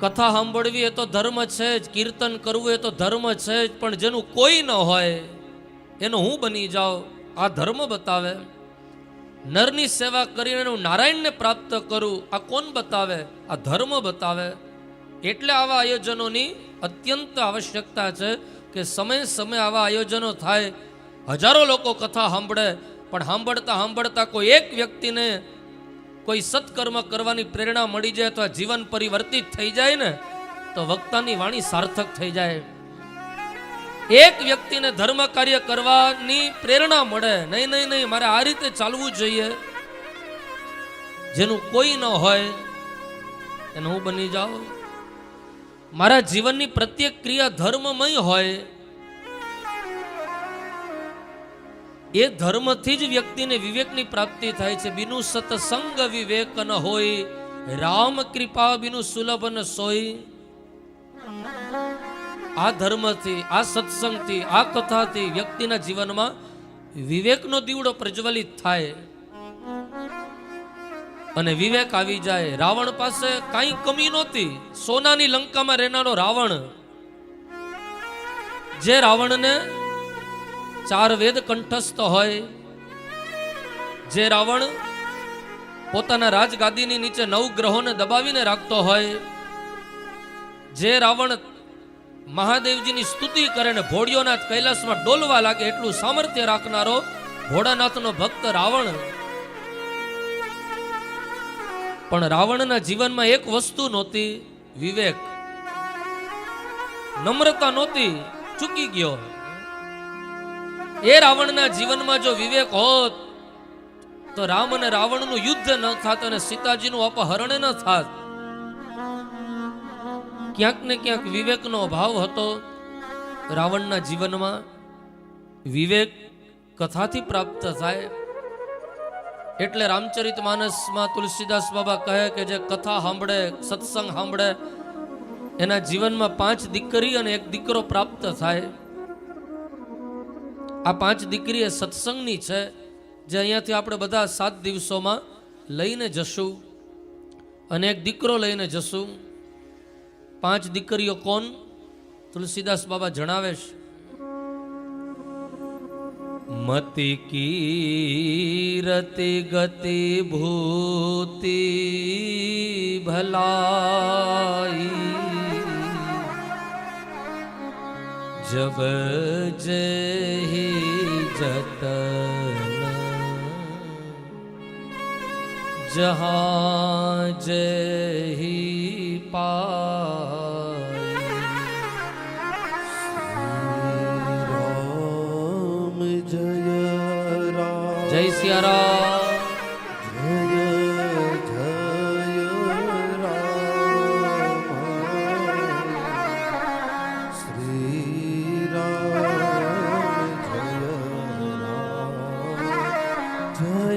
કથા સાંભળવી એ તો ધર્મ છે જ, કીર્તન કરવું એ તો ધર્મ છે જ, પણ જેનું કોઈ ન હોય, એનો હું બની જાઉં? આ ધર્મ બતાવે. નરની સેવા કરીને હું નારાયણને પ્રાપ્ત કરું, આ કોણ બતાવે? આ ધર્મ બતાવે. એટલે આવા આયોજનોની અત્યંત આવશ્યકતા છે કે સમય સમય આવા આયોજનો થાય. હજારો લોકો કથા સાંભળે, પણ સાંભળતા સાંભળતા કોઈ એક વ્યક્તિને કોઈ સત્કર્મ કરવાની પ્રેરણા મળી જાય તો જીવન પરિવર્તિત થઈ જાય ને, તો વક્તાની વાણી સાર્થક થઈ જાય. એક વ્યક્તિને ધર્મ કાર્ય કરવાની પ્રેરણા મળે, નહીં નહીં નહીં, મારે આ રીતે ચાલવું જોઈએ. જેનું કોઈ ન હોય, એને હું બની જાઉં. મારા જીવનની પ્રત્યેક ક્રિયા ધર્મમય હોય એ ધર્મથી જ વ્યક્તિને વિવેકની પ્રાપ્તિ થાય છે. બિનુ સત્સંગ વિવેક ન હોય, રામ કૃપા બિનુ સુલભ ન સોય. આ ધર્મથી, આ સત્સંગથી, આ કથાથી વ્યક્તિના જીવનમાં વિવેકનો દીવડો પ્રજ્વલિત થાય. અને વિવેક આવી જાય. રાવણ પાસે કાંઈ કમી નહોતી. સોનાની લંકામાં રહેનારો રાવણ, જે રાવણને ચાર વેદ કંઠસ્થ હોય. જે રાવણ પોતાના રાજગાદીની નીચે નવ ગ્રહોને દબાવીને રાખતો હોય. જે રાવણ મહાદેવજીની સ્તુતિ કરે ને ભોળિયોનાથ કૈલાસમાં ડોલવા લાગે એટલું સામર્થ્ય રાખનારો ભોળાનાથનો ભક્ત રાવણ. પણ રાવણના જીવનમાં એક વસ્તુ નહોતી, વિવેક. નમ્રતા નહોતી, ચૂકી ગયો. એ રાવણના જીવનમાં જો વિવેક હોત, તો રામ અને રાવણનું યુદ્ધ ન થાત અને સીતાજીનું અપહરણ ન થાત. ક્યાંક ને ક્યાંક વિવેકનો અભાવ હતો. રાવણના જીવનમાં વિવેક કથાથી પ્રાપ્ત થાય. એટલે રામચરિત માનસમાં તુલસીદાસ બાબા કહે કે જે કથા સાંભળે, સત્સંગ સાંભળે, એના જીવનમાં પાંચ દીકરી અને એક દીકરો પ્રાપ્ત થાય. આ પાંચ દીકરી એ સત્સંગની છે, જે અહીંયાથી આપણે બધા સાત દિવસોમાં લઈને જશું. અને એક દીકરો લઈને જશું. પાંચ દીકરીઓ કોણ? તુલસીદાસ બાબા જણાવે છે. મતિ કીરતિ ગતિ ભૂતિ ભલાઈ. જબ જહી જતન જહા જહી પાય રામ જય રામ જય સિયા રામ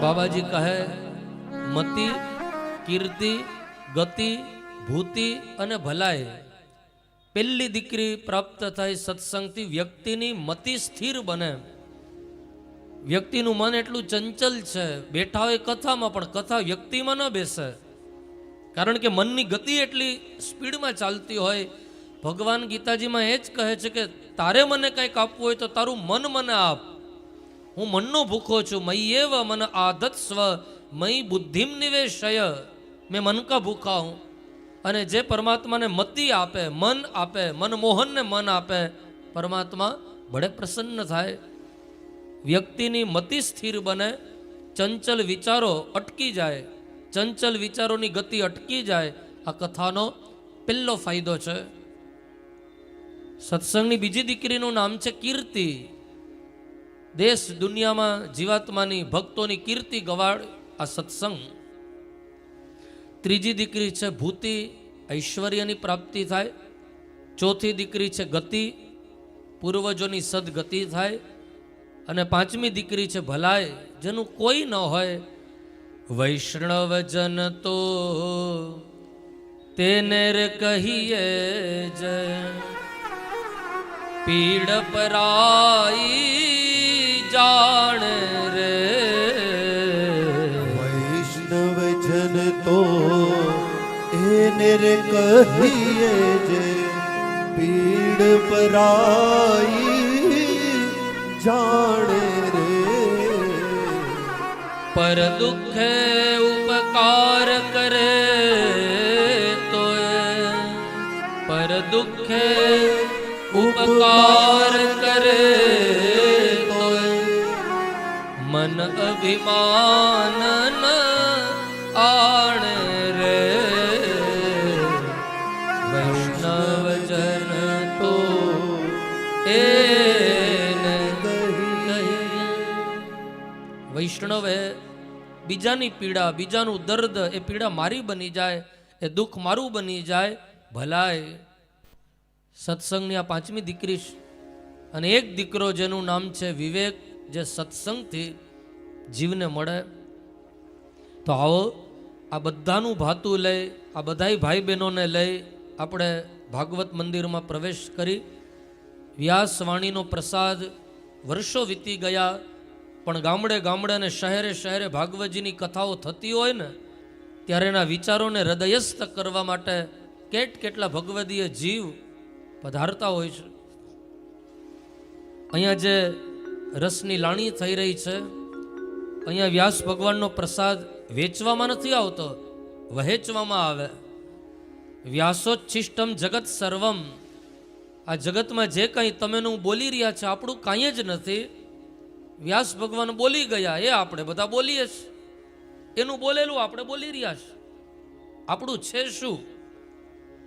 બાબાજી કહે, મતિ, કીર્તિ, ગતિ, ભૂતિ અને ભલાઈ પહેલી દીકરી પ્રાપ્ત થાય સત્સંગથી વ્યક્તિની મતિ સ્થિર બને. વ્યક્તિનું મન એટલું ચંચલ છે, બેઠા હોય કથામાં, પણ કથા વ્યક્તિમાં ન બેસે. કારણ કે મનની ગતિ એટલી સ્પીડમાં ચાલતી હોય. ભગવાન ગીતાજીમાં એ જ કહે છે કે, તારે મને કંઈક આપવું હોય તો તારું મન મને આપ. હું મનનો ભૂખો છું મય્યેવ મન આદત સ્વ મય બુદ્ધિમ નિવેશય. મેં મન કા ભૂખા હું. અને જે પરમાત્માને મતિ આપે, મન આપે મનમોહનને મન આપે, પરમાત્મા બડે પ્રસન્ન થાય. વ્યક્તિની મતિ સ્થિર બને, ચંચલ વિચારો અટકી જાય. ચંચલ વિચારોની ગતિ અટકી જાય. આ કથાનો પહેલો ફાયદો છે. સત્સંગની બીજી દીકરીનું નામ છે કીર્તિ. દેશ દુનિયામાં જીવાત્માની ભક્તોની કીર્તિ ગવાડ આ સત્સંગ. ત્રીજી દીકરી છે ભૂતિ, ઐશ્વર્યની પ્રાપ્તિ થાય. ચોથી દીકરી છે ગતિ, પૂર્વજોની સદગતિ થાય. અને પાંચમી દીકરી છે ભલાઈ, જેનું કોઈ ન હોય. વૈષ્ણવ જન તો તેને રે કહીએ જય પીડ પરાઈ એને રે કહીએ જે પીડ પરાઈ જાણે રે પર દુઃખે ઉપકાર કરે તો પર દુઃખે ઉપકાર કરે તો મન અભિમાન વૈષ્ણવે બીજાની પીડા, બીજાનું દર્દ એ પીડા મારી બની જાય, એ દુઃખ મારું બની જાય, ભલાય. સત્સંગની આ પાંચમી દીકરી અને એક દીકરો જેનું નામ છે વિવેક, જે સત્સંગથી જીવને મળે. તો આવો, આ બધાનું ભાતું લઈ, આ બધાય ભાઈ બહેનોને લઈ આપણે ભાગવત મંદિરમાં પ્રવેશ કરી. વ્યાસવાણીનો પ્રસાદ વર્ષો વીતી ગયા. પણ ગામડે ગામડે અને શહેરે શહેરે ભાગવતજીની કથાઓ થતી હોય ને, ત્યારે એના વિચારોને હૃદયસ્થ કરવા માટે કેટ કેટલા ભગવદીય જીવ પધારતા હોય છે. અહીંયા જે રસની લાણી થઈ રહી છે, અહીંયા વ્યાસ ભગવાનનો પ્રસાદ વેચવામાં નથી આવતો, વહેંચવામાં આવે. વ્યાસોચ્છિષ્ટમ જગત સર્વમ. આ જગતમાં જે કંઈ તમેનું બોલી રહ્યા છે, આપણું કાંઈ જ નથી. વ્યાસ ભગવાન બોલી ગયા, એ આપણે બધા બોલીએ છીએ. એનું બોલેલું આપણે બોલી રહ્યા છીએ. આપણું છે શું?